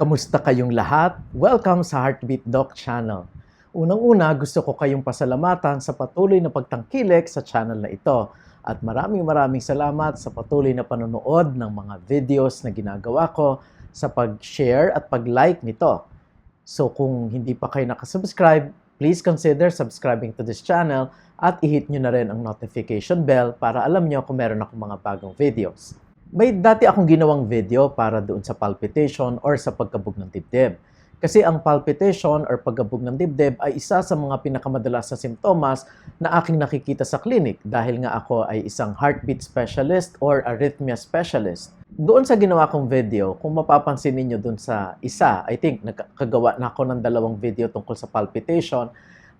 Kamusta kayong lahat? Welcome sa Heartbeat Doc Channel. Unang-una, gusto ko kayong pasalamatan sa patuloy na pagtangkilik sa channel na ito. At maraming maraming salamat sa patuloy na panonood ng mga videos na ginagawa ko sa pag-share at pag-like nito. So kung hindi pa kayo nakasubscribe, please consider subscribing to this channel at i-hit nyo na rin ang notification bell para alam nyo kung meron akong mga bagong videos. May dati akong ginawang video para doon sa palpitation or sa pagkabog ng dibdib. Kasi ang palpitation or pagkabog ng dibdib ay isa sa mga pinakamadalas na simptomas na aking nakikita sa clinic dahil nga ako ay isang heartbeat specialist or arrhythmia specialist. Doon sa ginawa kong video, kung mapapansin ninyo doon sa isa, I think nakagawa na ako ng dalawang video tungkol sa palpitation,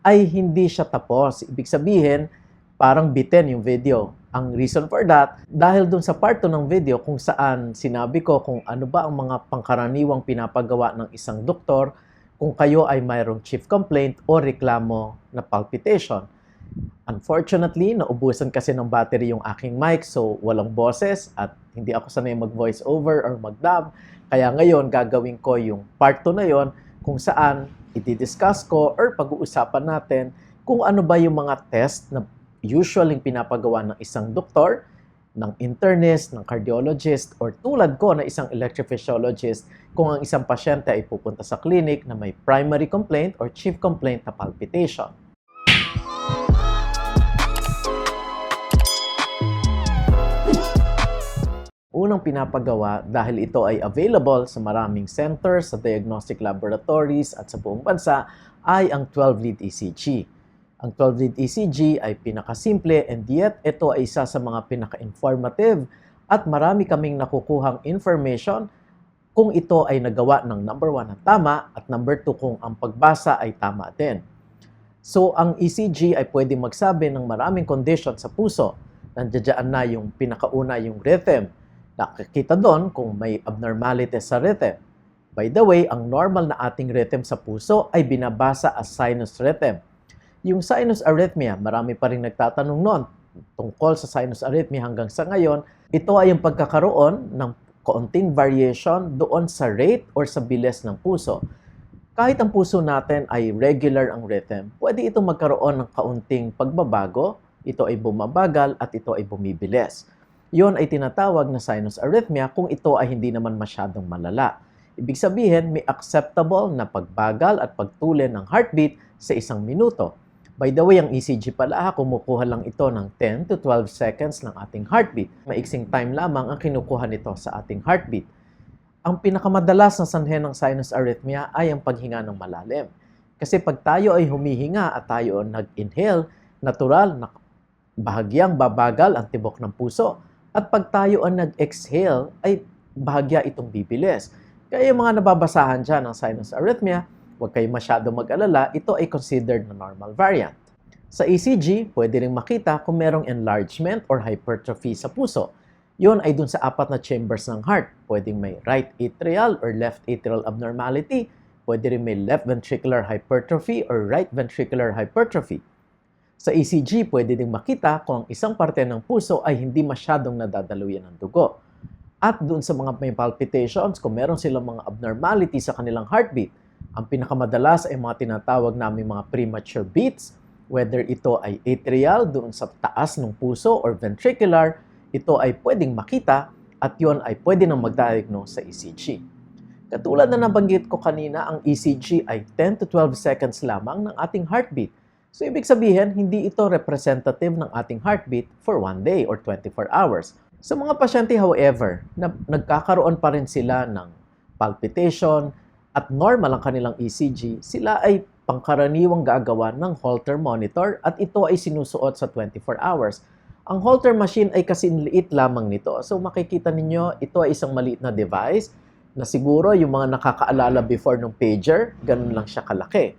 ay hindi siya tapos. Ibig sabihin, parang bitin yung video. Ang reason for that, dahil dun sa part 2 ng video kung saan sinabi ko kung ano ba ang mga pangkaraniwang pinapagawa ng isang doktor kung kayo ay mayroong chief complaint o reklamo na palpitation. Unfortunately, naubusan kasi ng battery yung aking mic so walang boses at hindi ako sanay mag-voice over or mag-dub. Kaya ngayon gagawin ko yung part 2 na yon kung saan i-discuss ko or pag-uusapan natin kung ano ba yung mga test na usually pinapagawa ng isang doktor, ng internist, ng cardiologist, or tulad ko na isang electrophysiologist kung ang isang pasyente ay pupunta sa clinic na may primary complaint or chief complaint na palpitation. Unang pinapagawa dahil ito ay available sa maraming centers, sa diagnostic laboratories at sa buong bansa ay ang 12-lead ECG. Ang 12-lead ECG ay pinakasimple and yet ito ay isa sa mga pinaka-informative at marami kaming nakukuhang information kung ito ay nagawa ng number 1 na tama at number 2 kung ang pagbasa ay tama din. So, ang ECG ay pwede magsabi ng maraming condition sa puso. Nandiyan na yung pinakauna yung rhythm. Nakikita doon kung may abnormality sa rhythm. By the way, ang normal na ating rhythm sa puso ay binabasa as sinus rhythm. Yung sinus arrhythmia, marami pa rin nagtatanong noon tungkol sa sinus arrhythmia hanggang sa ngayon. Ito ay yung pagkakaroon ng kaunting variation doon sa rate or sa bilis ng puso. Kahit ang puso natin ay regular ang rhythm, pwede itong magkaroon ng kaunting pagbabago, ito ay bumabagal at ito ay bumibilis. Yon ay tinatawag na sinus arrhythmia kung ito ay hindi naman masyadong malala. Ibig sabihin, may acceptable na pagbagal at pagtuloy ng heartbeat sa isang minuto. By the way, ang ECG pala, kumukuha lang ito ng 10 to 12 seconds ng ating heartbeat. Maiksing time lamang ang kinukuha nito sa ating heartbeat. Ang pinakamadalas na sanhe ng sinus arrhythmia ay ang paghinga ng malalim. Kasi pag tayo ay humihinga at tayo nag-inhale, natural na bahagyang babagal ang tibok ng puso. At pag tayo ang nag-exhale, ay bahagya itong bibilis. Kaya yung mga nababasahan dyan ng sinus arrhythmia, huwag kayo masyado mag-alala, ito ay considered na normal variant. Sa ECG, pwede rin makita kung merong enlargement or hypertrophy sa puso. Yun ay dun sa apat na chambers ng heart. Pwedeng may right atrial or left atrial abnormality. Pwede rin may left ventricular hypertrophy or right ventricular hypertrophy. Sa ECG, pwede ding makita kung ang isang parte ng puso ay hindi masyadong nadadaluyan ng dugo. At dun sa mga may palpitations, kung meron silang mga abnormality sa kanilang heartbeat, ang pinakamadalas ay mga tinatawag namin mga premature beats, whether ito ay atrial doon sa taas ng puso or ventricular, ito ay pwedeng makita at yon ay pwede nang mag-diagnose sa ECG. Katulad na nabanggit ko kanina, ang ECG ay 10 to 12 seconds lamang ng ating heartbeat. So, ibig sabihin, hindi ito representative ng ating heartbeat for one day or 24 hours. Sa mga pasyente, however, na nagkakaroon pa rin sila ng palpitation at normal ang kanilang ECG, sila ay pangkaraniwang gagawa ng Holter monitor at ito ay sinusuot sa 24 hours. Ang Holter machine ay kasinliit lamang nito. So makikita ninyo, ito ay isang maliit na device na siguro yung mga nakakaalala before ng pager, ganun lang siya kalaki.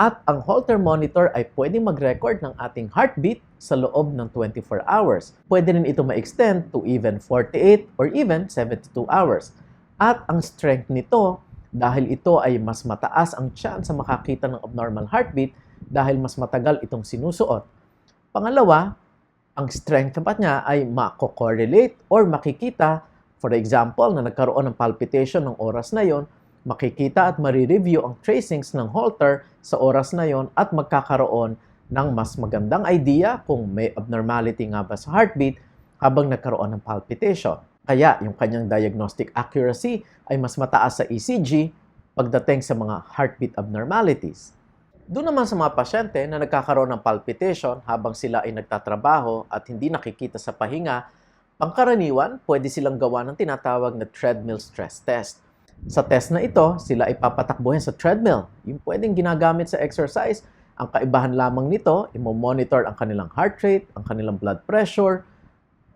At ang Holter monitor ay pwedeng mag-record ng ating heartbeat sa loob ng 24 hours. Pwede rin ito ma-extend to even 48 or even 72 hours. At ang strength nito, dahil ito ay mas mataas ang chance sa makakita ng abnormal heartbeat dahil mas matagal itong sinusuot. Pangalawa, ang strength naman niya ay mako-correlate or makikita, for example, na nagkaroon ng palpitation ng oras na yon makikita at marireview ang tracings ng Holter sa oras na yon at magkakaroon ng mas magandang idea kung may abnormality nga ba sa heartbeat habang nagkaroon ng palpitation. Kaya yung kanyang diagnostic accuracy ay mas mataas sa ECG pagdating sa mga heartbeat abnormalities. Doon naman sa mga pasyente na nagkakaroon ng palpitation habang sila ay nagtatrabaho at hindi nakikita sa pahinga, pangkaraniwan pwede silang gawa ng tinatawag na treadmill stress test. Sa test na ito, sila ay papatakbuhin sa treadmill. Yung pwedeng ginagamit sa exercise, ang kaibahan lamang nito, imo-monitor ang kanilang heart rate, ang kanilang blood pressure,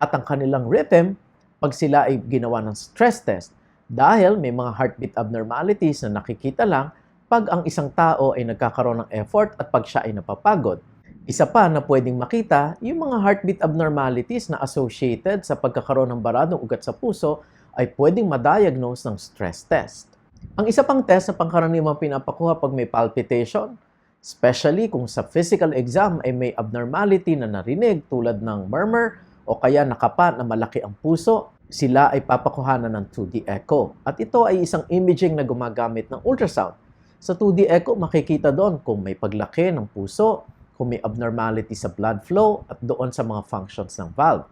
at ang kanilang rhythm pag sila ay ginawa ng stress test. Dahil may mga heartbeat abnormalities na nakikita lang pag ang isang tao ay nagkakaroon ng effort at pag siya ay napapagod. Isa pa na pwedeng makita, yung mga heartbeat abnormalities na associated sa pagkakaroon ng baradong ugat sa puso ay pwedeng ma-diagnose ng stress test. Ang isa pang test na pangkaraniwang pinapakuha pag may palpitation, especially kung sa physical exam ay may abnormality na narinig tulad ng murmur o kaya nakapa na malaki ang puso, sila ay papakuhanan ng 2D echo. At ito ay isang imaging na gumagamit ng ultrasound. Sa 2D echo, makikita doon kung may paglaki ng puso, kung may abnormality sa blood flow, at doon sa mga functions ng valve.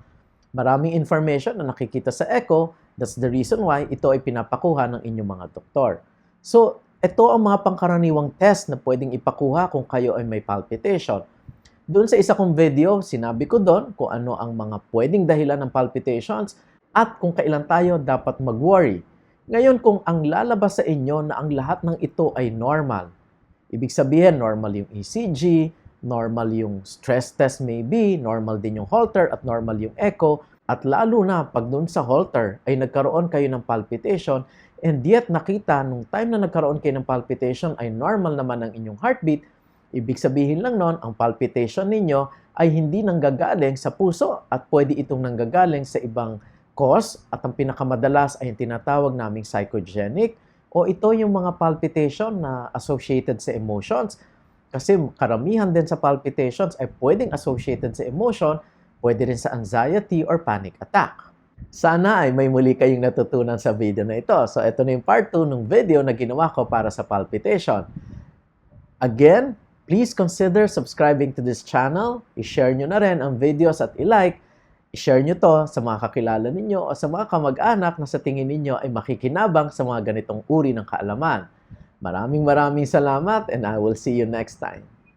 Maraming information na nakikita sa echo, that's the reason why ito ay pinapakuha ng inyong mga doktor. So, ito ang mga pangkaraniwang test na pwedeng ipakuha kung kayo ay may palpitation. Doon sa isa kong video, sinabi ko doon kung ano ang mga pwedeng dahilan ng palpitations at kung kailan tayo dapat mag-worry. Ngayon, kung ang lalabas sa inyo na ang lahat ng ito ay normal, ibig sabihin normal yung ECG, normal yung stress test maybe, normal din yung Holter at normal yung echo, at lalo na pag doon sa Holter ay nagkaroon kayo ng palpitation and yet nakita nung time na nagkaroon kayo ng palpitation ay normal naman ang inyong heartbeat, ibig sabihin lang nun, ang palpitation ninyo ay hindi nanggagaling sa puso at pwede itong nanggagaling sa ibang cause at ang pinakamadalas ay yung tinatawag naming psychogenic o ito yung mga palpitation na associated sa emotions kasi karamihan din sa palpitations ay pwedeng associated sa emotion, pwede rin sa anxiety or panic attack. Sana ay may muli kayong natutunan sa video na ito. So ito na yung part 2 ng video na ginawa ko para sa palpitation. Again, please consider subscribing to this channel. I-share nyo na rin ang videos at i-like I-share nyo to sa mga kakilala ninyo o sa mga kamag-anak na sa tingin ninyo ay makikinabang sa mga ganitong uri ng kaalaman. Maraming maraming salamat and I will see you next time.